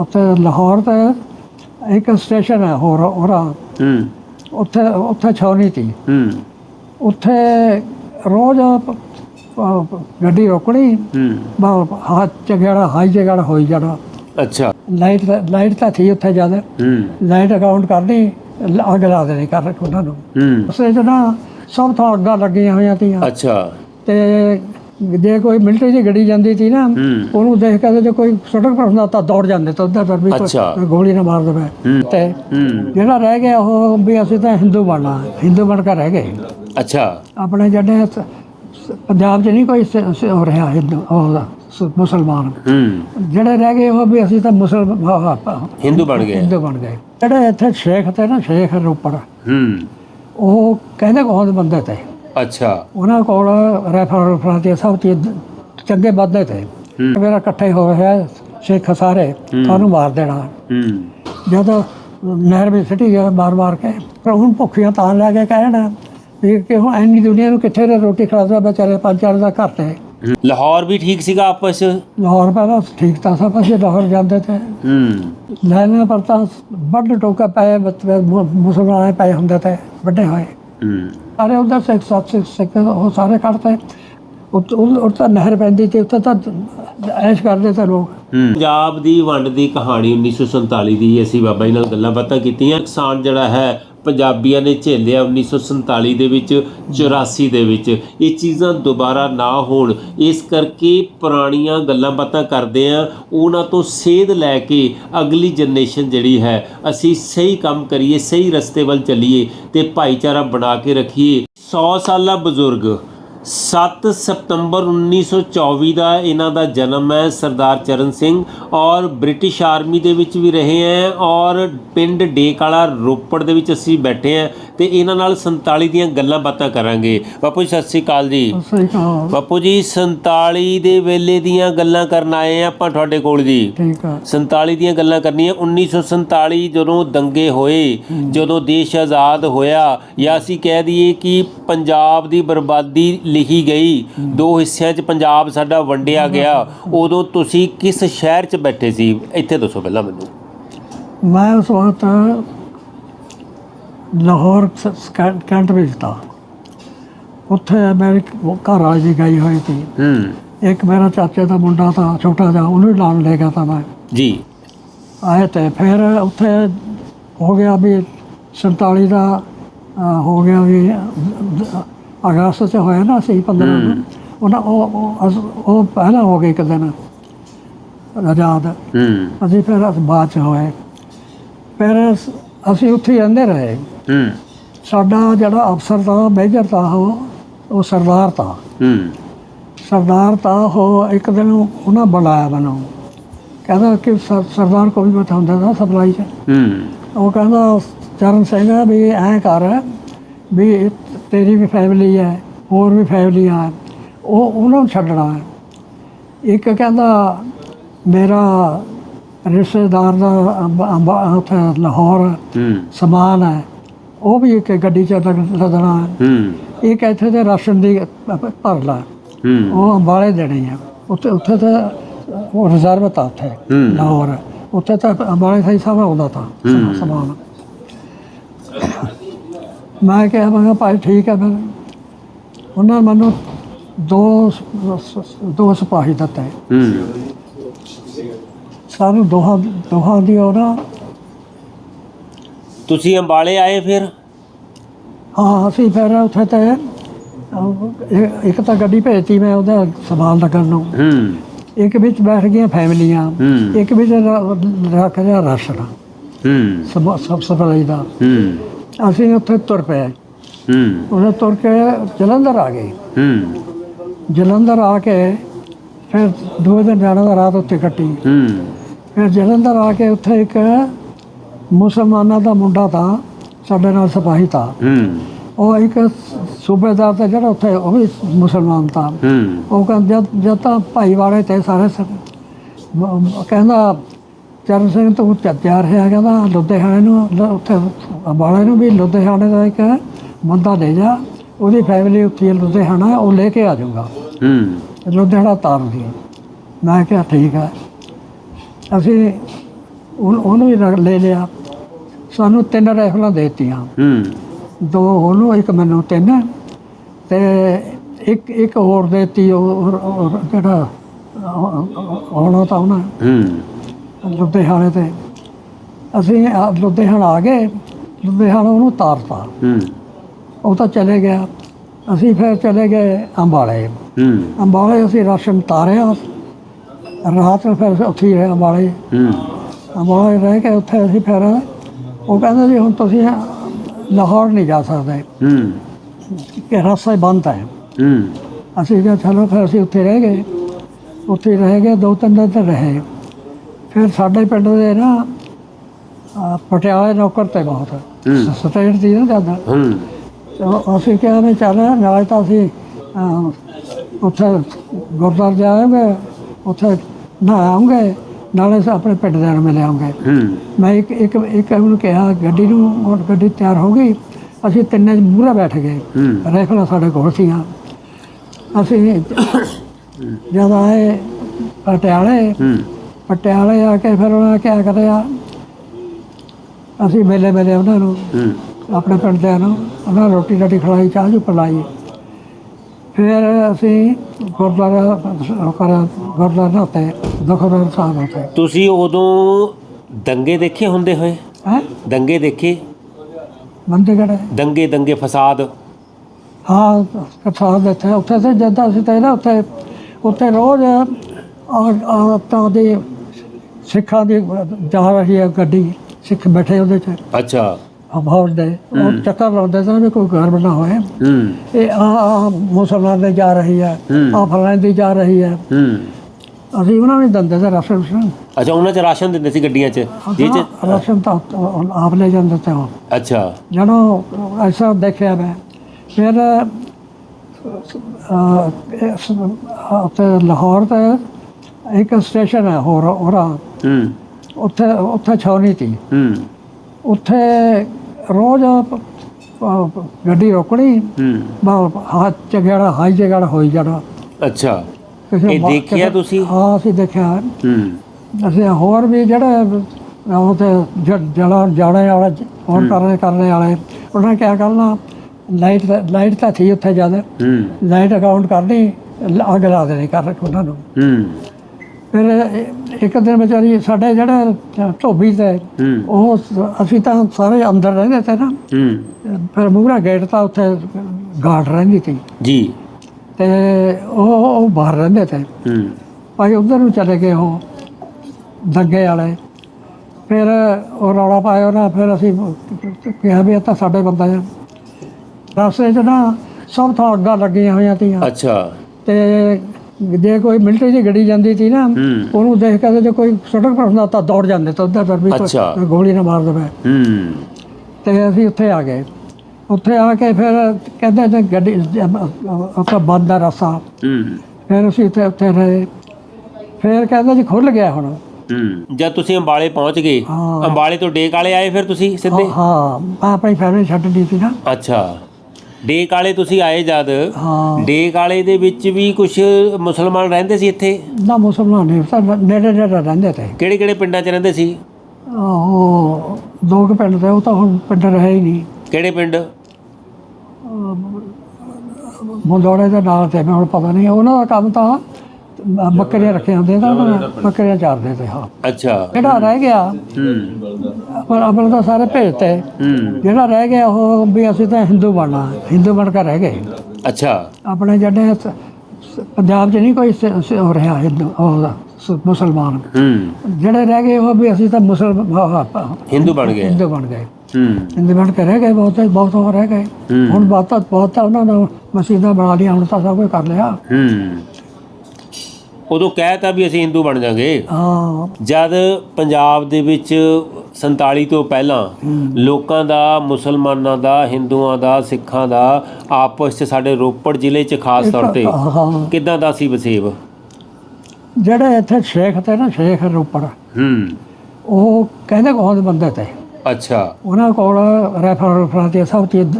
ਉੱਥੇ ਲਾਹੌਰ ਤੇ ਇੱਕ ਸਟੇਸ਼ਨ ਹੈ ਹੋਰ ਹੋਰਾ ਹੂੰ। ਉੱਥੇ ਉੱਥੇ ਛਾਉਣੀ ਸੀ। ਹੂੰ। ਉੱਥੇ ਰੋਜ਼ ਪ- ਪ- ਗੱਡੀ ਰੋਕਣੀ। ਹੂੰ। ਬਾ ਹੱਥ ਚਗੜਾ ਹਾਈ ਚਗੜਾ ਹੋਈ ਜਾਣਾ। ਅੱਛਾ। ਲਾਈਟ ਤਾਂ- ਲਾਈਟ ਤਾਂ ਥੀ ਉੱਥੇ ਜ਼ਿਆਦਾ। ਹੂੰ। ਲਾਈਟ ਅਕਾਊਂਟ ਕਰਨੀ ਲ- ਅੱਗ ਲਾ ਦੇਣੀ ਕਰ ਉਹਨਾਂ ਨੂੰ। ਹੂੰ। ਉਸੇ ਚ ਨਾ ਸਭ ਤੋਂ ਅੱਗਾਂ ਲੱਗੀਆਂ ਹੋਈਆਂ ਤੀਆਂ। ਅੱਛਾ। ਤੇ ਜੇ ਕੋਈ ਮਿਲਟਰੀ ਦੀ ਗੱਡੀ ਜਾਂਦੀ ਸੀ ਨਾ ਉਹਨੂੰ ਦੇਖ ਕੇ ਜੇ ਕੋਈ ਸੜਕ ਪਰ ਹੁੰਦਾ ਤਾਂ ਦੌੜ ਜਾਂਦੇ ਤਾਂ ਉੱਧਰ ਵੀ ਕੋਈ। ਗੋਲੀ ਨਾ ਮਾਰ ਦੇਵੇ। ਤੇ ਜਿਹੜਾ ਰਹਿ ਗਿਆ ਉਹ ਵੀ ਅਸੀਂ ਤਾਂ ਹਿੰਦੂ ਬਣਨਾ ਹਿੰਦੂ ਬਣ ਕੇ ਰਹਿ ਗਏ। ਅੱਛਾ। ਆਪਣੇ ਜਿਹੜੇ ਪੰਜਾਬ 'ਚ ਨਹੀਂ ਕੋਈ ਹੋ ਰਿਹਾ ਹਿੰਦੂ ਉਹ ਸ- ਮੁਸਲਮਾਨ। ਜਿਹੜੇ ਰਹਿ ਗਏ ਉਹ ਵੀ ਅਸੀਂ ਤਾਂ ਮੁਸਲਮਾਨ ਹਿੰਦੂ ਬਣ ਗਏ। ਹਿੰਦੂ ਬਣ ਗਏ। ਜਿਹੜੇ ਇੱਥੇ ਸ਼ੇਖ ਤੇ ਨਾ ਸ਼ੇਖ ਰੋਪੜ ਹੂੰ। ਉਹ ਕਹਿੰਦੇ ਬਹੁਤ ਬੰਦੇ ਤੇ? ਅੱਛਾ। ਉਹਨਾਂ ਕੋਲ ਰੈਫਰ ਰੈਫਰਾਂ ਤੇ ਸਭ ਚੀਜ਼ ਚੰਗੇ ਬੰਦੇ ਤੇ। ਮੇਰਾ ਇਕੱਠੇ ਹੋ ਰਿਹਾ ਸਿੱਖ ਸਾਰੇ ਤੁਹਾਨੂੰ ਮਾਰ ਦੇਣਾ। ਹੂੰ। ਜਦ ਨਹਿਰ ਵਿੱਚ ਸਿੱਟੀ ਗਿਆ ਮਾਰ ਮਾਰ ਕੇ ਪਰ ਹੁਣ ਭੁੱਖੀਆਂ ਤਾਂ ਲੈ ਕੇ ਕਹਿਣ ਵੀ ਕਿ ਹੁਣ ਐਨੀ ਦੁਨੀਆ ਨੂੰ ਕਿੱਥੇ ਰੋਟੀ ਖਿਲਾਉਂਦਾ ਵਿਚਾਰੇ ਪੰਜ ਚਾਰ ਦਾ ਘਰ ਤੇ। ਲਾਹੌਰ ਵੀ ਠੀਕ ਸੀਗਾ ਆਪਸ? ਲਾਹੌਰ ਪਹਿਲਾਂ ਠੀਕ ਤਾਂ ਸਭ ਅਸੀਂ ਲਾਹੌਰ ਜਾਂਦੇ ਤੇ। ਹੂੰ। ਲੈਣੇ ਪਰ ਤਾਂ ਵੱਡ ਟੋਕਾ ਪਏ ਮੁਸਲਮਾਨ ਪਏ ਹੁੰਦੇ ਤੇ ਵੱਡੇ ਹੋਏ। ਹੂੰ। ਸਾਰੇ ਉਧਰ ਸੱਤ ਸਿੱਖ ਸਿੱਖ ਉਹ ਸਾਰੇ ਕੱਢਤੇ। ਉੱਥੇ ਉਹ ਉਹ ਤਾਂ ਨਹਿਰ ਪੈਂਦੀ ਤੇ ਉੱਥੇ ਤਾਂ ਐਸ਼ ਕਰਦੇ ਤੇ ਲੋਕ। ਹੂੰ। ਪੰਜਾਬ ਦੀ ਵੰਡ ਦੀ ਕਹਾਣੀ 1947 ਦੀ ਅਸੀਂ ਬਾਬਾ ਜੀ ਨਾਲ ਗੱਲਾਂ ਬਾਤਾਂ ਕੀਤੀਆਂ। ਨੁਕਸਾਨ ਜਿਹੜਾ ਹੈ ਪੰਜਾਬੀਆਂ ਨੇ ਝੇਲਿਆ 1947 ਦੇ ਵਿੱਚ 84 ਦੇ ਵਿੱਚ। ਇਹ ਚੀਜ਼ਾਂ ਦੁਬਾਰਾ ਨਾ ਹੋਣ। ਇਸ ਕਰਕੇ ਪੁਰਾਣੀਆਂ ਗੱਲਾਂ ਬਾਤਾਂ ਕਰਦੇ ਆ, ਉਹਨਾਂ ਤੋਂ ਸੇਧ ਲੈ ਕੇ ਅਗਲੀ ਜਨਰੇਸ਼ਨ ਜਿਹੜੀ ਹੈ, ਅਸੀਂ ਸਹੀ ਕੰਮ ਕਰੀਏ, ਸਹੀ ਰਸਤੇ ਵੱਲ ਚੱਲੀਏ ਤੇ ਭਾਈਚਾਰਾ ਬਣਾ ਕੇ ਰੱਖੀਏ। 100 ਸਾਲਾ ਬਜ਼ੁਰਗ 7 ਸਤੰਬਰ 1924 ਦਾ ਇਹਨਾਂ ਦਾ ਜਨਮ ਹੈ ਸਰਦਾਰ ਚਰਨ ਸਿੰਘ ਔਰ ਬ੍ਰਿਟਿਸ਼ ਆਰਮੀ ਦੇ ਵਿੱਚ ਵੀ ਰਹੇ ਹੈ ਔਰ ਪਿੰਡ ਡੇਕਾਲਾ ਰੋਪੜ ਦੇ ਵਿੱਚ ਅਸੀਂ ਬੈਠੇ ਹਾਂ ਤੇ ਇਹਨਾਂ ਨਾਲ 47 ਦੀਆਂ ਗੱਲਾਂ ਬਾਤਾਂ ਕਰਾਂਗੇ। ਬਾਪੂ ਜੀ ਸਤਿ ਸ੍ਰੀ ਅਕਾਲ ਜੀ। ਬਾਪੂ ਜੀ 47 ਦੇ ਵੇਲੇ ਦੀਆਂ ਗੱਲਾਂ ਕਰਨ ਆਏ ਹਾਂ ਆਪਾਂ ਤੁਹਾਡੇ ਕੋਲ ਜੀ। ਠੀਕ ਆ। 47 ਦੀਆਂ ਗੱਲਾਂ ਕਰਨੀਆਂ। 1947 ਜਦੋਂ ਦੰਗੇ ਹੋਏ ਜਦੋਂ ਦੇਸ਼ ਆਜ਼ਾਦ ਹੋਇਆ ਜਾਂ ਅਸੀਂ ਕਹਿ ਦਈਏ ਕਿ ਪੰਜਾਬ ਦੀ ਬਰਬਾਦੀ ਲਿਖੀ ਗਈ। ਦੋ ਹਿੱਸਿਆਂ 'ਚ ਪੰਜਾਬ ਸਾਡਾ ਵੰਡਿਆ ਗਿਆ। ਉਦੋਂ ਤੁਸੀਂ ਕਿਸ ਸ਼ਹਿਰ 'ਚ ਬੈਠੇ ਸੀ? ਇੱਥੇ ਦੱਸੋ ਪਹਿਲਾਂ ਮੈਨੂੰ। ਮੈਂ ਉਸ ਵਕਤ ਲਾਹੌਰ ਸ- ਸ- ਕੈਂਟ ਵਿੱਚ ਤਾਂ। ਉੱਥੇ ਮੇਰੀ ਘਰ ਵਾਲੀ ਵੀ ਗਈ ਹੋਈ ਸੀ। ਹੂੰ। ਇੱਕ ਮੇਰਾ ਚਾਚੇ ਦਾ ਮੁੰਡਾ ਤਾਂ ਛੋਟਾ ਜਿਹਾ ਉਹਨੂੰ ਨਾਲ ਲੈ ਗਿਆ ਤਾਂ ਮੈਂ। ਜੀ। ਆਏ ਤੇ ਫਿਰ ਉੱਥੇ ਹੋ ਗਿਆ ਵੀ 47 ਦਾ ਹੋ ਗਿਆ ਵੀ ਅਗਸਤ ਚ ਹੋਇਆ ਨਾ ਸੀ 15 ਨੂੰ ਉਹਨਾਂ ਉਹ ਉਹ ਪਹਿਲਾਂ ਹੋ ਗਏ ਇੱਕ ਦਿਨ ਆਜ਼ਾਦ ਅਸੀਂ ਫਿਰ ਅਸ- ਬਾਅਦ ਚ ਹੋਏ ਫਿਰ ਅਸ- ਉੱਥੇ ਰਹਿੰਦੇ ਰਹੇ ਸਾਡਾ ਜਿਹੜਾ ਅਫਸਰ ਦਾ ਮੇਜਰ ਤਾਂ ਉਹ ਉਹ ਸਰਦਾਰ ਤਾਂ ਸਰਦਾਰ ਤਾਂ ਉਹ ਇੱਕ ਦਿਨ ਉਹਨਾਂ ਬੁਲਾਇਆ ਮੈਨੂੰ ਕਹਿੰਦਾ ਕਿ ਸਰ- ਸਰਦਾਰ ਕੋਈ ਬਤਾ ਹੁੰਦਾ ਦਾ ਸਪਲਾਈ ਚ ਉਹ ਕਹਿੰਦਾ ਚਰਨ ਸਿੰਘ ਵੀ ਐਂ ਕਰ ਵੀ ਤੇਰੀ ਵੀ ਫੈਮਿਲੀ ਹੈ ਹੋਰ ਵੀ ਫੈਮਲੀਆਂ ਹੈ ਉਹ ਉਹਨਾਂ ਨੂੰ ਛੱਡਣਾ ਹੈ। ਇੱਕ ਕਹਿੰਦਾ ਮੇਰਾ ਰਿਸ਼ਤੇਦਾਰ ਦਾ ਉੱਥੇ ਲਾਹੌਰ ਹੂੰ। ਸਮਾਨ ਹੈ ਉਹ ਵੀ ਇੱਕ ਗੱਡੀ 'ਚ ਲੱਦਣਾ ਹੈ। ਹੂੰ। ਇੱਕ ਇੱਥੇ ਦੇ ਰਾਸ਼ਨ ਦੀ ਭਰ ਲਾ। ਹੂੰ। ਉਹ ਅੰਬਾਲੇ ਦੇਣੀ ਆ। ਉੱਥੇ ਉੱਥੇ ਤਾਂ ਉਹ ਰਿਜ਼ਰਵ ਤਾਂ ਉੱਥੇ ਹੂੰ। ਲਾਹੌਰ। ਉੱਥੇ ਤਾਂ ਅੰਬਾਲੇ ਸਹੀ ਸਭ ਆਉਂਦਾ ਤਾਂ ਹੂੰ। ਸਮਾਨ ਮੈਂ ਕਿਹਾ ਮੈਂ ਕਿਹਾ ਭਾਈ ਠੀਕ ਹੈ ਫਿਰ। ਉਹਨਾਂ ਨੇ ਮੈਨੂੰ ਦੋ ਸ- ਦੋ ਸਿਪਾਹੀ ਦਿੱਤੇ। ਹੂੰ। ਸਾਨੂੰ ਦੋਹਾਂ ਦੋਹਾਂ ਦੀ ਉਹ ਨਾ ਤੁਸੀਂ ਅੰਬਾਲੇ ਆਏ ਫਿਰ? ਹਾਂ ਅਸੀਂ ਫਿਰ ਉੱਥੇ ਤੇ ਅਹ, ਇੱਕ- ਇੱਕ ਤਾਂ ਗੱਡੀ ਭੇਜਤੀ ਮੈਂ ਉਹਦਾ ਸਮਾਨ ਲੱਗਣ ਨੂੰ। ਹੂੰ। ਇੱਕ ਵਿੱਚ ਬੈਠ ਗਈਆਂ ਫੈਮਲੀਆਂ। ਹੂੰ। ਇੱਕ ਵਿੱਚ ਰ- ਰੱਖ ਰਾਸ਼ਨ। ਹੂੰ। ਸਭ ਸਭ ਸਪਲਾਈ ਦਾ। ਹੂੰ। ਅਸੀਂ ਉੱਥੇ ਤੁਰ ਪਏ। ਹੂੰ। ਉਹਨੇ ਤੁਰ ਕੇ ਜਲੰਧਰ ਆ ਗਏ। ਹੂੰ। ਜਲੰਧਰ ਆ ਕੇ ਫਿਰ ਦੋ ਦਿਨ ਜਾਣਾ ਦਾ ਰਾਤ ਉੱਥੇ ਕੱਟੀ। ਹੂੰ। ਫਿਰ ਜਲੰਧਰ ਆ ਕੇ ਉੱਥੇ ਇੱਕ ਮੁਸਲਮਾਨਾਂ ਦਾ ਮੁੰਡਾ ਤਾਂ ਸਾਡੇ ਨਾਲ ਸਿਪਾਹੀ ਤਾਂ। ਹੂੰ। ਉਹ ਇੱਕ ਸੂਬੇਦਾਰ ਤਾਂ ਜਿਹੜਾ ਉੱਥੇ ਉਹ ਵੀ ਮੁਸਲਮਾਨ ਤਾਂ। ਹੂੰ। ਉਹ ਕਹਿੰਦਾ ਜਦ ਤਾਂ ਭਾਈ ਵਾਲੇ ਤੇ ਸਾਰੇ ਕਹਿੰਦਾ ਚਰਨ ਸਿੰਘ ਤੂੰ ਚ- ਤਿਆਰ ਹੈ ਕਹਿੰਦਾ ਲੁਧਿਆਣੇ ਨੂੰ ਲ- ਉੱਥੇ ਅੰਬਾਲੇ ਨੂੰ ਵੀ ਲੁਧਿਆਣੇ ਦਾ ਇੱਕ ਬੰਦਾ ਲੈ ਜਾ ਉਹਦੀ ਫੈਮਿਲੀ ਉੱਥੇ ਹੀ ਲੁਧਿਆਣਾ ਉਹ ਲੈ ਕੇ ਆ ਜਾਊਗਾ ਹੂੰ ਲੁਧਿਆਣਾ ਤਾਰ ਦੀ ਮੈਂ ਕਿਹਾ ਠੀਕ ਹੈ ਅਸੀਂ ਉਹਨ- ਉਹਨੂੰ ਵੀ ਰ- ਲੈ ਲਿਆ ਸਾਨੂੰ ਤਿੰਨ ਰਾਈਫਲਾਂ ਦੇ ਦਿੱਤੀਆਂ ਹੂੰ ਦੋ ਉਹਨੂੰ ਇੱਕ ਮੈਨੂੰ ਤਿੰਨ ਤੇ ਇੱਕ ਇੱਕ ਹੋਰ ਦੇਤੀ ਉਹ ਉਹ- ਉਹ ਕਿਹੜਾ ਆਉਣਾ ਤਾਂ ਉਹਨਾਂ ਹੂੰ ਲੁਧਿਆਣੇ ਤੇ। ਅਸੀਂ ਆ- ਲੁਧਿਆਣਾ ਆ ਗਏ ਲੁਧਿਆਣਾ ਉਹਨੂੰ ਤਾਰਤਾ ਹੂੰ। ਉਹ ਤਾਂ ਚਲੇ ਗਿਆ। ਅਸੀਂ ਫਿਰ ਚਲੇ ਗਏ ਅੰਬਾਲੇ। ਹੂੰ। ਅੰਬਾਲੇ ਅਸੀਂ ਰਾਸ਼ਨ ਤਾਰਿਆ। ਰਾਤ ਨੂੰ ਫਿਰ ਉੱਥੇ ਹੀ ਰਹੇ ਅੰਬਾਲੇ। ਹੂੰ। ਅੰਬਾਲੇ ਰਹਿ ਕੇ ਉੱਥੇ ਅਸੀਂ ਫਿਰ ਉਹ ਕਹਿੰਦੇ ਜੀ ਹੁਣ ਤੁਸੀਂ ਲਾਹੌਰ ਨਹੀਂ ਜਾ ਸਕਦੇ। ਹੂੰ। ਕਿ ਰਸਤਾ ਬੰਦ ਹੈ। ਹੂੰ। ਅਸੀਂ ਕਿਹਾ ਚਲੋ ਫਿਰ ਅਸੀਂ ਉੱਥੇ ਰਹਿ ਗਏ। ਉੱਥੇ ਰਹਿ ਗਏ ਦੋ ਤਿੰਨ ਦਿਨ ਤੇ ਰਹੇ। ਫਿਰ ਸਾਡੇ ਪਿੰਡ ਦੇ ਨਾ ਅਹ, ਪਟਿਆਲੇ ਨੌਕਰ ਤੇ ਬਹੁਤ। ਸਟੇਟ ਦੀ ਨਾ ਹੂੰ। ਉਹ- ਅਸੀਂ ਕਿਹਾ ਵੀ ਚੱਲ ਨਾਲ ਤਾਂ ਅਸੀਂ ਅਹ, ਉੱਥੇ ਗੁਰਦੁਆਰੇ ਜਾਵਾਂਗੇ ਉੱਥੇ ਨਹਾਵਾਂਗੇ ਨਾਲੇ ਅਸੀਂ ਆਪਣੇ ਪਿੰਡ ਦੇ ਨੂੰ ਮਿਲ ਆਵਾਂਗੇ ਹੂੰ। ਮੈਂ ਇੱਕ ਇੱਕ ਇੱਕ ਉਹਨੂੰ ਕਿਹਾ ਗੱਡੀ ਨੂੰ ਹੁਣ ਗੱਡੀ ਤਿਆਰ ਹੋ ਗਈ ਅਸੀਂ ਤਿੰਨੇ ਮੂਹਰੇ ਬੈਠ ਗਏ। ਹੂੰ। ਰਾਈਫਲਾਂ ਸਾਡੇ ਕੋਲ ਸੀਆਂ। ਅਸੀਂ ਜਦ ਆਏ ਪਟਿਆਲੇ ਹੂੰ। ਪਟਿਆਲੇ ਆ ਕੇ ਫਿਰ ਉਹਨਾਂ ਕਿਆ ਕਰਿਆ ਅਸੀਂ ਮੇਲੇ ਮੇਲੇ ਉਹਨਾਂ ਨੂੰ ਆਪਣੇ ਪਿੰਡ ਦਿਆਂ ਨੂੰ ਉਹਨਾਂ ਰੋਟੀ ਰਾਟੀ ਖਿਲਾਈ ਚਾਹ ਚੂ ਪਿਲਾਈ। ਫਿਰ ਅਸੀਂ ਗੁਰਦੁਆਰਾ ਕਰ ਗੁਰਦੁਆਰਾ ਨਹਾਤੇ ਦਖਦਰ ਸਾਹਿਬ ਉੱਤੇ। ਤੁਸੀਂ ਉਦੋਂ ਦੰਗੇ ਦੇਖੇ ਹੁੰਦੇ ਹੋਏ? ਹੈ? ਦੰਗੇ ਦੇਖੇ? ਬੰਦੇ ਕਿਹੜੇ? ਦੰਗੇ ਦੰਗੇ ਫਸਾਦ। ਹਾਂ ਕਥਾ ਦਿੱਤੇ ਉੱਥੇ ਤੇ ਜਦ ਅਸੀਂ ਤੇ ਨਾ ਉੱਥੇ ਉੱਥੇ ਰੋਜ਼ ਆ ਤਾਂ ਦੇ ਸਿੱਖਾਂ ਦੀ ਜਾ ਰਹੀ ਹੈ ਗੱਡੀ ਸਿੱਖ ਬੈਠੇ ਉਹਦੇ ਚ। ਅੱਛਾ। ਅਭਾਵ ਦੇ ਉਹ ਚੱਕਰ ਲਾਉਂਦੇ ਸਨ ਵੀ ਕੋਈ ਘਰ ਬਣਾ ਹੋਇਆ। ਹੂੰ। ਇਹ ਆ ਆ ਮੁਸਲਮਾਨ ਦੇ ਜਾ ਰਹੀ ਹੈ ਹੂੰ। ਆ ਫਲਾਣੇ ਦੀ ਜਾ ਰਹੀ ਹੈ। ਹੂੰ। ਅਸੀਂ ਉਹਨਾਂ ਨੂੰ ਦਿੰਦੇ ਸੀ ਰਾਸ਼ਨ ਰੂਸ਼ਨ। ਅੱਛਾ ਉਹਨਾਂ ਚ ਰਾਸ਼ਨ ਦਿੰਦੇ ਸੀ ਗੱਡੀਆਂ ਚ ਜੀ ਚ? ਹਾਂ, ਰਾਸ਼ਨ ਤਾਂ ਆਪ ਲੈ ਜਾਂਦੇ ਤੇ ਉਹ। ਅੱਛਾ। ਜਦੋਂ ਐਸਾ ਦੇਖਿਆ ਮੈਂ ਫਿਰ ਅਹ, ਉੱਥੇ ਲਾਹੌਰ ਤੇ ਇੱਕ ਸਟੇਸ਼ਨ ਹੈ ਹੋਰ ਹੋਰਾ ਹੂੰ। ਉੱਥੇ ਉੱਥੇ ਛਾਉਣੀ ਤੀ। ਹੂੰ। ਉੱਥੇ ਰੋਜ਼ ਗੱਡੀ ਰੋਕਣੀ। ਹੂੰ। ਬਾ ਹੱਥ ਚਗੜਾ ਹਾਈ ਜਗੜਾ ਹੋਈ ਜਾਣਾ। ਅੱਛਾ। ਇਹ ਦੇਖਿਆ ਤੁਸੀਂ? ਹਾਂ ਅਸੀਂ ਦੇਖਿਆ। ਹੂੰ। ਅਸੀਂ ਹੋਰ ਵੀ ਜਿਹੜੇ ਉਹ ਤੇ ਜਲਾ ਜਾਣੇ ਵਾਲੇ ਹੋਰ ਕਰਨੇ ਕਰਨੇ ਵਾਲੇ ਉਹਨਾਂ ਨੇ ਕਿਆ ਕਰਨਾ ਲਾਈਟ ਲਾਈਟ ਤਾਂ ਥੀ ਉੱਥੇ ਜਦ ਹੂੰ। ਲਾਈਟ ਅਕਾਊਂਟ ਕਰਨੀ ਅੱਗ ਲਾ ਦੇਣੀ ਕਰ ਉਹਨਾਂ ਨੂੰ। ਹੂੰ। ਫਿਰ ਇੱਕ ਦਿਨ ਵਿਚਾਰੀ ਸਾਡੇ ਜਿਹੜੇ ਧੋਬੀ ਤੇ ਉਹ ਅਸੀਂ ਤਾਂ ਸਾਰੇ ਅੰਦਰ ਰਹਿੰਦੇ ਤੇ ਨਾ। ਫਿਰ ਮੂਹਰਾ ਗੇਟ ਤਾਂ ਉੱਥੇ ਗਾਰਡ ਰਹਿੰਦੀ ਸੀ। ਜੀ। ਤੇ ਉਹ ਉਹ ਬਾਹਰ ਰਹਿੰਦੇ ਤੇ। ਭਾਈ ਉਧਰ ਨੂੰ ਚਲੇ ਗਏ ਉਹ ਦੰਗੇ ਵਾਲੇ। ਫਿਰ ਉਹ ਰੌਲਾ ਪਾਇਆ ਉਹਨਾਂ ਫਿਰ ਅਸੀਂ ਕਿਹਾ ਵੀ ਇਹ ਤਾਂ ਸਾਡੇ ਬੰਦਾ ਆ। ਰਸਤੇ 'ਚ ਨਾ ਸਭ ਤੋਂ ਅੱਗਾ ਲੱਗੀਆਂ ਹੋਈਆਂ ਤੀਆਂ। ਅੱਛਾ। ਤੇ ਜੇ ਕੋਈ ਮਿਲਟਰੀ ਦੀ ਗੱਡੀ ਜਾਂਦੀ ਸੀ ਨਾ ਉਹਨੂੰ ਦੇਖ ਕੇ ਜੇ ਕੋਈ ਸੜਕ ਪਰ ਹੁੰਦਾ ਤਾਂ ਦੌੜ ਜਾਂਦੇ ਤਾਂ ਉੱਧਰ ਪਰ ਵੀ ਕੋਈ- ਗੋਲੀ ਨਾ ਮਾਰ ਦੇਵੇ। ਤੇ ਅਸੀਂ ਉੱਥੇ ਆ ਗਏ। ਉੱਥੇ ਆ ਕੇ ਫਿਰ ਕਹਿੰਦੇ ਨੇ ਗੱਡੀ ਉੱਥੇ ਬੰਦ ਦਾ ਰਸਤਾ। ਹੂੰ। ਫਿਰ ਅਸੀਂ ਉੱਥੇ ਉੱਥੇ ਰਹੇ। ਫਿਰ ਕਹਿੰਦੇ ਜੀ ਖੁੱਲ ਗਿਆ ਹੁਣ। ਹੂੰ। ਜਦ ਤੁਸੀਂ ਅੰਬਾਲੇ ਪਹੁੰਚ ਗਏ। ਅੰਬਾਲੇ ਤੋਂ ਡੇਕ ਵਾਲੇ ਆਏ ਫਿਰ ਤੁਸੀਂ ਸਿੱਧੇ? ਹਾਂ ਮੈਂ ਆਪਣੀ ਫੈਮਿਲੀ ਛੱਡ ਸੀ ਨਾ। ਅੱਛਾ। ਡੇਕ ਵਾਲੇ ਤੁਸੀਂ ਆਏ ਜਦ ਹਾਂ। ਡੇਕ ਵਾਲੇ ਦੇ ਵਿੱਚ ਵੀ ਕੁਝ ਮੁਸਲਮਾਨ ਰਹਿੰਦੇ ਸੀ ਇੱਥੇ? ਨਾ ਮੁਸਲਮਾਨ ਨਹੀਂ ਤਾਂ ਨੇੜੇ ਨੇੜੇ ਰਹਿੰਦੇ ਤੇ। ਕਿਹੜੇ ਕਿਹੜੇ ਪਿੰਡਾਂ 'ਚ ਰਹਿੰਦੇ ਸੀ? ਉਹ ਦੋ ਕੁ ਪਿੰਡ ਤੇ ਉਹ ਤਾਂ ਹੁਣ ਪਿੰਡ ਰਹੇ ਹੀ ਨਹੀਂ। ਕਿਹੜੇ ਪਿੰਡ? ਮੁੰਡੋੜੇ ਦੇ ਨਾਲ ਤੇ ਮੈਨੂੰ ਹੁਣ ਪਤਾ ਨਹੀਂ ਉਹਨਾਂ ਦਾ ਕੰਮ ਤਾਂ ਬੱਕਰੀਆਂ ਰੱਖੀਆਂ ਹੁੰਦੀਆਂ ਤਾਂ ਉਹਨਾਂ ਨੇ ਬੱਕਰੀਆਂ ਚਾਰਦੇ ਤੇ ਹਾਂ। ਅੱਛਾ। ਜਿਹੜਾ ਰਹਿ ਗਿਆ ਹੂੰ। ਪਰ ਆਪਣੇ ਤਾਂ ਸਾਰੇ ਭੇਜਤੇ ਹੂੰ। ਜਿਹੜਾ ਰਹਿ ਗਿਆ ਉਹ ਵੀ ਅਸੀਂ ਤਾਂ ਹਿੰਦੂ ਬਣਨਾ ਹਿੰਦੂ ਬਣ ਕੇ ਰਹਿ ਗਏ। ਅੱਛਾ। ਆਪਣੇ ਜਿਹੜੇ ਸ- ਸ- ਪੰਜਾਬ 'ਚ ਨਹੀਂ ਕੋਈ ਸ- ਸ- ਹੋ ਰਿਹਾ ਹਿੰਦੂ ਉਹ ਸ- ਮੁਸਲਮਾਨ। ਹੂੰ। ਜਿਹੜੇ ਰਹਿ ਗਏ ਉਹ ਵੀ ਅਸੀਂ ਤਾਂ ਮੁਸਲਮਾਨ ਹਿੰਦੂ ਬਣ ਗਏ। ਹਿੰਦੂ ਬਣ ਗਏ। ਹੂੰ। ਹਿੰਦੂ ਬਣ ਕੇ ਰਹਿ ਗਏ ਬਹੁਤ ਬਹੁਤ ਹੋ ਰਹਿ ਗਏ। ਹੂੰ। ਹੁਣ ਬਹੁਤ ਤਾਂ ਬਹੁਤ ਤਾਂ ਉਹਨਾਂ ਨੇ ਮਸਜਿਦਾਂ ਬਣਾ ਲਈਆਂ ਹੁਣ ਤਾਂ ਸਭ ਕੁਝ ਕਰ ਲਿਆ। ਹੂੰ। ਉਦੋਂ ਕਹਿਤਾ ਵੀ ਅਸੀਂ ਹਿੰਦੂ ਬਣ ਜਾਾਂਗੇ। ਹਾਂ। ਜਦ ਪੰਜਾਬ ਦੇ ਵਿੱਚ 47 ਤੋਂ ਪਹਿਲਾਂ ਲੋਕਾਂ ਦਾ ਮੁਸਲਮਾਨਾਂ ਦਾ ਹਿੰਦੂਆਂ ਦਾ ਸਿੱਖਾਂ ਦਾ ਆਪਸ 'ਚ ਸਾਡੇ ਰੋਪੜ ਜ਼ਿਲ੍ਹੇ 'ਚ ਖਾਸ ਤੌਰ ਤੇ ਕਿੱਦਾਂ ਦਾ ਸੀ ਵਸੇਬ? ਜਿਹੜੇ ਇੱਥੇ ਸ਼ੇਖ ਤੇ ਨਾ ਸ਼ੇਖ ਰੋਪੜ। ਹੂੰ। ਉਹ ਕਹਿੰਦੇ ਕੋਹਨ ਬੰਦੇ ਤੇ। ਅੱਛਾ। ਉਹਨਾਂ ਕੋਲ ਰੈਫਰ ਰੈਫਰਾਂ ਤੇ ਸਭ ਚੀਜ਼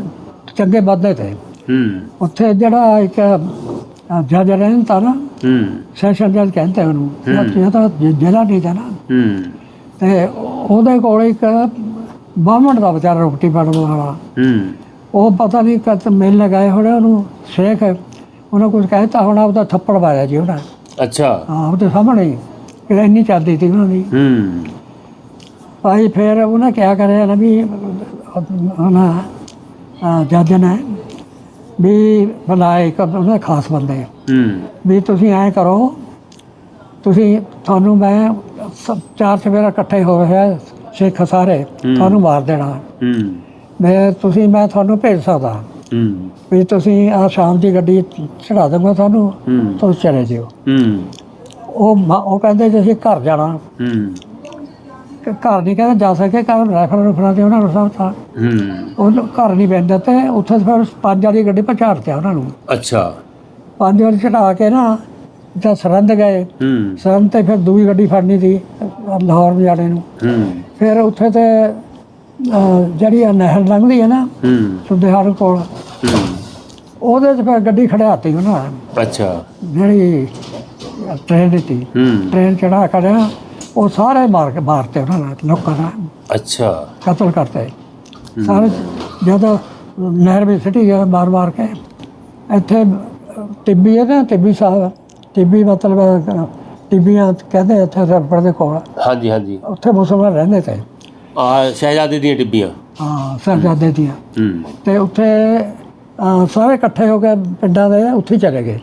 ਚੰਗੇ ਬੰਦੇ ਤੇ। ਹੂੰ। ਉੱਥੇ ਜਿਹੜਾ ਇੱਕ ਜੱਜ ਰਹਿੰਦਾ ਨਾ ਹੂੰ। ਸੈਸ਼ਨ ਜੱਜ ਕਹਿੰਦੇ ਉਹਨੂੰ ਇਹ ਤਾਂ ਜ਼ਿਲ੍ਹਾ ਨਹੀਂ था ना ਹੂੰ। ਤੇ ਉਹਦੇ ਕੋਲ ਇੱਕ ਬਾਹਮਣ ਦਾ ਵਿਚਾਰਾ ਰੋਟੀ ਬਣਾਉਣ ਵਾਲਾ। ਉਹ ਪਤਾ ਨਹੀਂ ਕਦ ਮਿਲ ਲਗਾਏ ਹੋਣੇ ਉਹਨੂੰ ਸ਼ੇਖ ਉਹਨੇ ਕੁਝ ਕਹਿਤਾ ਹੋਣਾ ਉਹਦਾ ਥੱਪੜ ਮਾਰਿਆ ਜੀ ਉਹਨਾਂ। ਅੱਛਾ। ਹਾਂ ਉਹਦੇ ਸਾਹਮਣੇ ਹੀ ਕਿ ਇੰਨੀ ਚੱਲਦੀ ਸੀ ਉਹਨਾਂ ਦੀ ਹੂੰ। ਭਾਈ ਫਿਰ ਉਹਨੇ ਕਿਆ ਕਰਿਆ ਨਾ ਵੀ ਉਹਨਾਂ ਜੱਜ ਨੇ ਵੀ ਬੁਲਾਏ ਇੱਕ ਉਹਨੇ ਖਾਸ ਬੰਦੇ ਹੂੰ। ਵੀ ਤੁਸੀਂ ਐਂ ਕਰੋ ਤੁਸੀਂ ਤੁਹਾਨੂੰ ਮੈਂ ਸ- ਚਾਰ ਸਵੇਰਾ ਇਕੱਠੇ ਹੋ ਰਹੇ ਸਿੱਖ ਸਾਰੇ ਹੂੰ। ਤੁਹਾਨੂੰ ਮਾਰ ਦੇਣਾ। ਹੂੰ। ਮੈਂ ਤੁਸੀਂ ਮੈਂ ਤੁਹਾਨੂੰ ਭੇਜ ਸਕਦਾ। ਹੂੰ। ਵੀ ਤੁਸੀਂ ਆ ਸ਼ਾਮ ਦੀ ਗੱਡੀ ਚੜਾ ਦੂੰਗਾ ਤੁਹਾਨੂੰ ਹੂੰ। ਤੁਸੀਂ ਚਲੇ ਜਿਓ। ਹੂੰ। ਉਹ ਮ- ਉਹ ਕਹਿੰਦੇ ਜੇ ਅਸੀਂ ਘਰ ਜਾਣਾ ਹੂੰ। ਘਰ ਨਹੀਂ ਕਹਿੰਦੇ ਜਾ ਸਕੇ ਘਰ ਰੈਫਰ ਰੁਫਰਾਂ ਤੇ ਉਹਨਾਂ ਨੂੰ ਸਭ ਥਾ। ਹੂੰ। ਉਹ ਘਰ ਨਹੀਂ ਪੈਂਦਾ ਤੇ ਉੱਥੇ ਫਿਰ ਪੰਜ ਵਾਲੀ ਗੱਡੀ ਪਛਾੜਤਿਆ ਉਹਨਾਂ ਨੂੰ। ਅੱਛਾ। ਪੰਜ ਵਾਲੀ ਚੜਾ ਕੇ ਨਾ ਜਦ ਸਰੰਦ ਗਏ ਹੂੰ। ਸਰੰਦ ਤੇ ਫਿਰ ਦੂਜੀ ਗੱਡੀ ਫੜਨੀ ਸੀ ਲਾਹੌਰ ਜਾਣੇ ਨੂੰ। ਹੂੰ। ਫਿਰ ਉੱਥੇ ਤੇ ਅਹ, ਜਿਹੜੀ ਆ ਨਹਿਰ ਲੰਘਦੀ ਹੈ ਨਾ ਹੂੰ। ਸੁਦੇਹਾਰ ਕੋਲ ਹੂੰ। ਉਹਦੇ 'ਚ ਫਿਰ ਗੱਡੀ ਖੜਿਆਤੀ ਉਹਨਾਂ ਨੇ। ਅੱਛਾ। ਜਿਹੜੀ ਟ੍ਰੇਨ ਦਿੱਤੀ। ਹੂੰ। ਟ੍ਰੇਨ ਚੜਾ ਕਰਿਆ ਉਹ ਸਾਰੇ ਮਾਰ ਕੇ ਮਾਰਤੇ ਉਹਨਾਂ ਨੇ ਲੋਕਾਂ ਦਾ। ਅੱਛਾ। ਕਤਲ ਕਰਤੇ। ਸਾਰੇ ਜਦੋਂ ਨਹਿਰ ਵਿੱਚ ਸਿੱਟੀ ਗਿਆ ਮਾਰ ਮਾਰ ਕੇ ਇੱਥੇ ਟਿੱਬੀ ਹੈ ਨਾ ਟਿੱਬੀ ਸਾਹਿਬ ਟਿੱਬੀ ਮਤਲਬ ਟਿੱਬੀਆਂ ਕਹਿੰਦੇ ਇੱਥੇ ਰਪੜ ਦੇ ਕੋਲ। ਹਾਂਜੀ ਹਾਂਜੀ। ਉੱਥੇ ਮੁਸਲਮਾਨ ਰਹਿੰਦੇ ਤੇ। ਆ ਸ਼ਹਿਜ਼ਾਦੇ ਦੀਆਂ ਡਿੱਬੀਆਂ ਹਾਂ ਸਾਹਿਬਜ਼ਾਦੇ ਦੀਆਂ। ਹੂੰ। ਤੇ ਉੱਥੇ ਸਾਰੇ ਇਕੱਠੇ ਹੋ ਕੇ ਪਿੰਡਾਂ ਦੇ ਉੱਥੇ ਚਲੇ ਗਏ।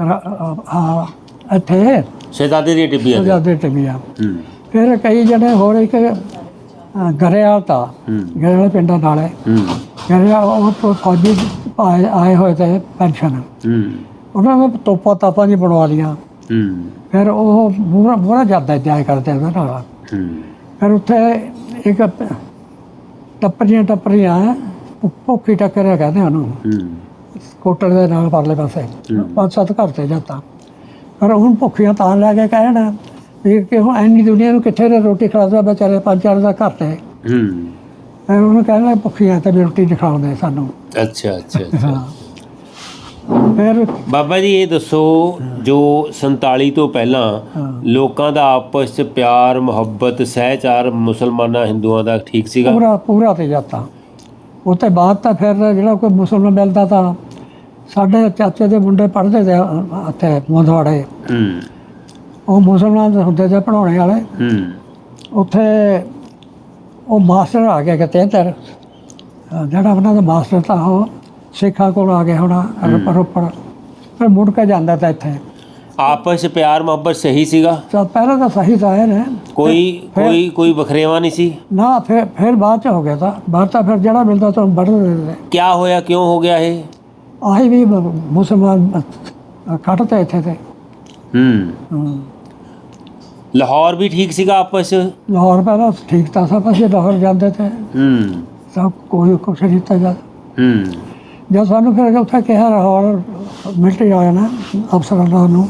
ਅਹ, ਹਾਂ ਇੱਥੇ ਸ਼ਹਿਜ਼ਾਦੇ ਦੀਆਂ ਡਿੱਬੀਆਂ ਤੇ। ਸਾਹਿਬਜ਼ਾਦੇ ਟਿੱਬੀਆਂ ਹੂੰ। ਫਿਰ ਕਈ ਜਣੇ ਹੋਰ ਇੱਕ ਅਹ, ਗਰੇਵਾਲ ਤਾਂ। ਗਰੇਵਾਲ ਪਿੰਡਾਂ ਨਾਲੇ ਹੂੰ। ਗਰੇਵਾਲ ਉਹ ਫੌਜੀ ਆਏ ਆਏ ਹੋਏ ਤੇ ਪੈਨਸ਼ਨ। ਹੂੰ। ਉਹਨਾਂ ਨੇ ਤੋਪਾ ਤਾਪਾਂ ਜੀ ਬਣਵਾ ਲੀਆਂ ਹੂੰ। ਫਿਰ ਉਹ ਬੁਰਾ ਬੁਰਾ ਜਾਂਦਾ ਜਾਇ ਕਰਦੇ ਉਹਦੇ ਨਾਲ। ਹੂੰ। ਫਿਰ ਉੱਥੇ ਇੱਕ ਟੱਪਰੀਆਂ ਟੱਪਰੀਆਂ ਭੁ- ਭੁੱਖੀ ਟੱਕਰਿਆ ਕਹਿੰਦੇ ਉਹਨੂੰ। ਹੂੰ। ਕੋਟਲ ਦੇ ਨਾਲ ਪਰਲੇ ਪਾਸੇ। ਪੰਜ ਸੱਤ ਘਰ ਤੇ ਜਾਂਦਾ ਪਰ ਹੁਣ ਭੁੱਖੀਆਂ ਤਾਂ ਲੈ ਕੇ ਕਹਿਣ ਵੀ ਕਿ ਹੁਣ ਇੰਨੀ ਦੁਨੀਆ ਨੂੰ ਕਿੱਥੇ ਨੇ ਰੋਟੀ ਖਿਲਾਉਂਦਾ ਵਿਚਾਰੇ ਪੰਜ ਚਾਰ ਦਾ ਘਰ ਤੇ। ਹੂੰ। ਫਿਰ ਉਹਨੂੰ ਕਹਿਣਾ ਭੁੱਖੀਆਂ ਤੇ ਵੀ ਰੋਟੀ ਨਹੀਂ ਖਿਲਾਉਂਦੇ ਸਾਨੂੰ। ਅੱਛਾ ਅੱਛਾ ਫਿਰ ਬਾਬਾ ਜੀ ਇਹ ਦੱਸੋ ਜੋ 47 ਤੋਂ ਪਹਿਲਾਂ। ਲੋਕਾਂ ਦਾ ਆਪਸ ਚ ਪਿਆਰ ਮੁਹੱਬਤ ਸਹਿਚਾਰ ਮੁਸਲਮਾਨਾਂ ਹਿੰਦੂਆਂ ਦਾ ਠੀਕ ਸੀਗਾ? ਪੂਰਾ ਪੂਰਾ ਤੇ ਜਾਂਦਾ ਉੱਤੇ ਬਾਅਦ ਤਾਂ ਫਿਰ ਜਿਹੜਾ ਕੋਈ ਮੁਸਲਮਾਨ ਮਿਲਦਾ ਤਾਂ ਸਾਡੇ ਚਾਚੇ ਦੇ ਮੁੰਡੇ ਪੜ੍ਹਦੇ ਤੇ ਉੱਥੇ ਮੋਦਵਾੜੇ। ਹੂੰ। ਉਹ ਮੁਸਲਮਾਨ ਹੁੰਦੇ ਤੇ ਪੜਾਉਣੇ ਵਾਲੇ। ਹੂੰ। ਉੱਥੇ ਉਹ ਮਾਸਟਰ ਆ ਗਿਆ ਕਿਤੇ ਅ, ਜਿਹੜਾ ਉਹਨਾਂ ਦਾ ਮਾਸਟਰ ਤਾਂ ਉਹ ਸਿੱਖਾਂ ਕੋਲ ਆ ਗਿਆ ਹੋਣਾ ਰੋਪੜ ਫਿਰ ਮੁੜ ਕੇ ਜਾਂਦਾ ਤਾਂ ਇੱਥੇ। ਆਪਸ ਪਿਆਰ ਮੁਹੱਬਤ ਸਹੀ ਸੀਗਾ? ਤਾਂ ਪਹਿਲਾਂ ਤਾਂ ਸਹੀ ਤਾਂ ਹੈ ਕੋਈ ਕੋਈ ਕੋਈ ਵਖਰੇਵਾ ਨਹੀਂ ਸੀ? ਨਾ ਫਿਰ ਫਿਰ ਬਾਅਦ ਚ ਹੋ ਗਿਆ ਤਾਂ। ਬਾਅਦ ਤਾਂ ਫਿਰ ਜਿਹੜਾ ਮਿਲਦਾ ਤਾਂ ਵੱਢ ਦਿੰਦੇ ਕਿਆ ਹੋਇਆ ਕਿਉਂ ਹੋ ਗਿਆ ਇਹ? ਆਹੀ ਵੀ ਮ- ਮੁਸਲਮਾਨ ਕੱਟਦੇ ਇੱਥੇ ਤੇ। ਹੂੰ। ਲਾਹੌਰ ਵੀ ਠੀਕ ਸੀਗਾ ਆਪਸ 'ਚ? ਲਾਹੌਰ ਪਹਿਲਾਂ ਠੀਕ ਤਾਂ ਸਭ ਅਸੀਂ ਲਾਹੌਰ ਜਾਂਦੇ ਤੇ। ਹੂੰ। ਸਭ ਕੋਈ ਕੁਛ ਨਹੀਂ ਜਦ ਹੂੰ। ਜਦ ਸਾਨੂੰ ਫਿਰ ਉੱਥੇ ਕਿਹਾ ਲਾਹੌਰ ਮਿਲਟਰੀ ਆਇਆ ਨਾ ਅਫਸਰਾਂ ਨਾਲ ਨੂੰ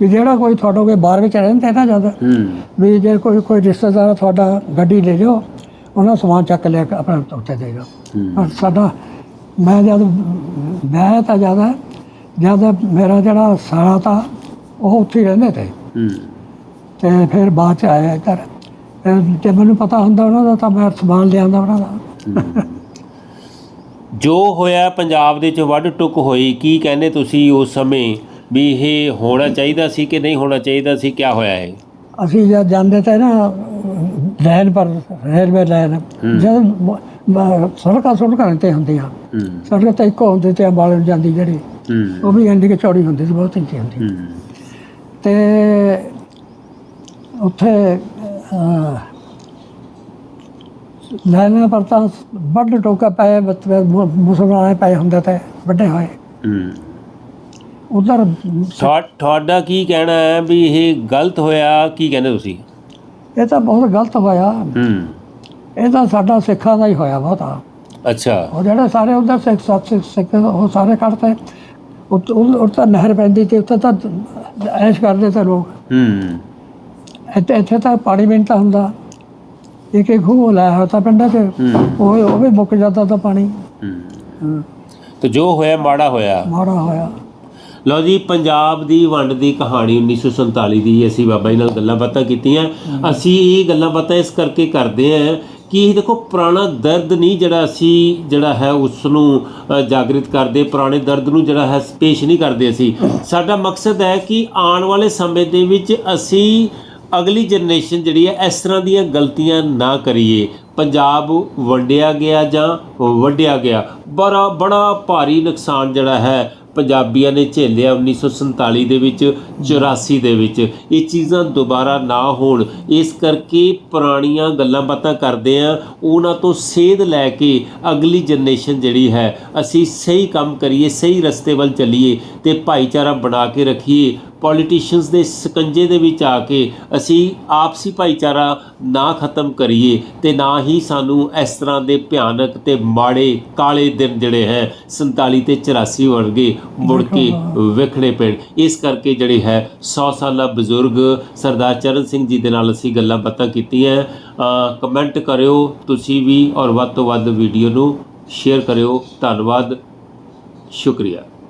ਵੀ ਜਿਹੜਾ ਕੋਈ ਤੁਹਾਡੇ ਕੋਲ ਬਾਹਰ ਵਿੱਚ ਰਹਿੰਦੇ ਨਾ ਜਦ ਹੂੰ। ਵੀ ਜੇ ਕੋਈ ਕੋਈ ਰਿਸ਼ਤੇਦਾਰ ਤੁਹਾਡਾ ਗੱਡੀ ਲੈ ਜਾਓ ਉਹਨਾਂ ਸਮਾਨ ਚੱਕ ਲਿਆ ਕੇ ਆਪਣਾ ਉੱਥੇ ਦੇ ਜਾਓ ਹੂੰ। ਪਰ ਸਾਡਾ ਮੈਂ ਜਦ ਮੈਂ ਤਾਂ ਜ਼ਿਆਦਾ ਜਦ ਮੇਰਾ ਜਿਹੜਾ ਸਾਲਾ ਤਾਂ ਉਹ ਉੱਥੇ ਹੀ ਰਹਿੰਦੇ ਤੇ। ਹੂੰ। ਤੇ ਫਿਰ ਬਾਅਦ ਚ ਆਇਆ ਇੱਧਰ। ਜੇ ਮੈਨੂੰ ਪਤਾ ਹੁੰਦਾ ਉਹਨਾਂ ਦਾ ਤਾਂ ਮੈਂ ਸਮਾਨ ਲਿਆਂਦਾ ਉਹਨਾਂ ਦਾ। ਜੋ ਹੋਇਆ ਪੰਜਾਬ ਦੇ ਚ ਵੱਢ ਟੁੱਕ ਹੋਈ ਕੀ ਕਹਿੰਦੇ ਤੁਸੀਂ ਉਸ ਸਮੇਂ ਵੀ ਇਹ ਹੋਣਾ ਚਾਹੀਦਾ ਸੀ ਕਿ ਨਹੀਂ ਹੋਣਾ ਚਾਹੀਦਾ ਸੀ? ਕਿਆ ਹੋਇਆ ਇਹ? ਅਸੀਂ ਜਦ ਜਾਂਦੇ ਤੇ ਨਾ ਲਾਈਨ ਪਰ ਰੇਲਵੇ ਲਾਈਨ। ਜਦ ਸੜਕਾਂ ਸੜਕਾਂ ਤੇ ਹੁੰਦੀਆਂ ਹੂੰ। ਸੜਕ ਤਾਂ ਇੱਕੋ ਹੁੰਦੀ ਤੇ ਅੰਬਾਲੇ ਨੂੰ ਜਾਂਦੀ ਜਿਹੜੀ ਹੂੰ। ਉਹ ਵੀ ਇੰਨੀ ਕਿ ਚੌੜੀ ਹੁੰਦੀ ਸੀ ਬਹੁਤ ਇੰਚੀ ਹੁੰਦੀ। ਹੂੰ। ਤੇ ਉੱਥੇ ਅਹ, ਲਾਈਨਾਂ ਪਰ ਤਾਂ ਵੱਡ ਟੋਕਾ ਮੁ- ਮੁਸਲਮਾਨ ਪਏ ਹੁੰਦੇ ਤੇ ਵੱਡੇ ਹੋਏ। ਹੂੰ। ਉਧਰ ਤੁਹਾ- ਤੁਹਾਡਾ ਕੀ ਕਹਿਣਾ ਹੈ ਵੀ ਇਹ ਗਲਤ ਹੋਇਆ ਕੀ ਕਹਿੰਦੇ ਤੁਸੀਂ? ਇਹ ਤਾਂ ਬਹੁਤ ਗਲਤ ਹੋਇਆ। ਹੂੰ। ਇਹ ਤਾਂ ਸਾਡਾ ਸਿੱਖਾਂ ਦਾ ਹੀ ਹੋਇਆ ਬਹੁਤਾ ਅੱਛਾ। ਉਹ ਜਿਹੜੇ ਸਾਰੇ ਉਧਰ ਸਿੱਖ ਸੱਤ ਸਿੱਖ ਸਿੱਖ ਉਹ ਸਾਰੇ ਕੱਢਤੇ। ਉਹ ਤਾਂ ਨਹਿਰ ਪੈਂਦੀ ਤੇ ਉੱਥੇ ਤਾਂ ਐਸ਼ ਕਰਦੇ ਤੇ ਲੋਕ। ਹੂੰ। ਇੱਥੇ ਇੱਥੇ ਤਾਂ ਪਾਣੀ ਤਾਂ ਹੁੰਦਾ। ਇੱਕ ਇੱਕ ਖੂਹ ਲਾਇਆ ਹੋਇਆ ਤਾਂ ਪਿੰਡਾਂ 'ਚ। ਉਹ ਉਹ ਵੀ ਮੁੱਕ ਜਾਂਦਾ ਤਾਂ ਪਾਣੀ। ਹੂੰ। ਹਾਂ, ਤੇ ਜੋ ਹੋਇਆ ਮਾੜਾ ਹੋਇਆ? ਮਾੜਾ ਹੋਇਆ। ਲਓ ਜੀ ਪੰਜਾਬ ਦੀ ਵੰਡ ਦੀ ਕਹਾਣੀ 1947 ਦੀ ਅਸੀਂ ਬਾਬਾ ਜੀ ਨਾਲ ਗੱਲਾਂ ਬਾਤਾਂ ਕੀਤੀਆਂ। ਅਸੀਂ ਇਹ ਗੱਲਾਂ ਬਾਤਾਂ ਇਸ ਕਰਕੇ ਕਰਦੇ ਆਂ ਕਿ ਇਹ ਦੇਖੋ, ਪੁਰਾਣਾ ਦਰਦ ਨਹੀਂ ਜਿਹੜਾ ਅਸੀਂ, ਜਿਹੜਾ ਹੈ ਉਸ ਨੂੰ ਜਾਗਰਿਤ ਕਰਦੇ, ਪੁਰਾਣੇ ਦਰਦ ਨੂੰ ਜਿਹੜਾ ਹੈ ਪੇਸ਼ ਨਹੀਂ ਕਰਦੇ ਅਸੀਂ। ਸਾਡਾ ਮਕਸਦ ਹੈ ਕਿ ਆਉਣ ਵਾਲੇ ਸਮੇਂ ਦੇ ਵਿੱਚ ਅਸੀਂ ਅਗਲੀ ਜਨਰੇਸ਼ਨ ਜਿਹੜੀ ਹੈ, ਇਸ ਤਰ੍ਹਾਂ ਦੀਆਂ ਗਲਤੀਆਂ ਨਾ ਕਰੀਏ। ਪੰਜਾਬ ਵੰਡਿਆ ਗਿਆ ਜਾਂ ਵੱਢਿਆ ਗਿਆ, ਬੜਾ ਬੜਾ ਭਾਰੀ ਨੁਕਸਾਨ ਜਿਹੜਾ ਹੈ ਪੰਜਾਬੀਆਂ ਨੇ ਝੇਲਿਆ 1947 ਦੇ ਵਿੱਚ 84 ਦੇ ਵਿੱਚ। ਇਹ ਚੀਜ਼ਾਂ ਦੁਬਾਰਾ ਨਾ ਹੋਣ। ਇਸ ਕਰਕੇ ਪੁਰਾਣੀਆਂ ਗੱਲਾਂ ਬਾਤਾਂ ਕਰਦੇ ਆ, ਉਹਨਾਂ ਤੋਂ ਸੇਧ ਲੈ ਕੇ ਅਗਲੀ ਜਨਰੇਸ਼ਨ ਜਿਹੜੀ ਹੈ, ਅਸੀਂ ਸਹੀ ਕੰਮ ਕਰੀਏ, ਸਹੀ ਰਸਤੇ ਵੱਲ ਚੱਲੀਏ ਤੇ ਭਾਈਚਾਰਾ ਬਣਾ ਕੇ ਰੱਖੀਏ। ਪੋਲੀਟੀਸ਼ੀਅਨਸ ਦੇ ਸਕੰਜੇ ਦੇ ਵਿੱਚ ਆ ਕੇ ਅਸੀਂ ਆਪਸੀ ਭਾਈਚਾਰਾ ਨਾ ਖਤਮ ਕਰੀਏ ਤੇ ਨਾ ਹੀ ਸਾਨੂੰ ਇਸ ਤਰ੍ਹਾਂ ਦੇ ਭਿਆਨਕ ਤੇ ਮਾੜੇ ਕਾਲੇ ਦਿਨ ਜਿਹੜੇ ਹੈ 47 ਤੇ 84 ਵਰਗੇ ਮੁੜ ਕੇ ਵੇਖਣੇ ਪੈਣ। ਇਸ ਕਰਕੇ ਜਿਹੜੇ ਹੈ 100 ਸਾਲਾ ਬਜ਼ੁਰਗ ਸਰਦਾਰ ਚਰਨ ਸਿੰਘ ਜੀ ਦੇ ਨਾਲ ਅਸੀਂ ਗੱਲਾਂ ਬਾਤਾਂ ਕੀਤੀਆਂ। ਕਮੈਂਟ ਕਰਿਓ ਤੁਸੀਂ ਵੀ ਔਰ ਵੱਧ ਤੋਂ ਵੱਧ ਵੀਡੀਓ ਨੂੰ ਸ਼ੇਅਰ ਕਰਿਓ। ਧੰਨਵਾਦ। ਸ਼ੁਕਰੀਆ।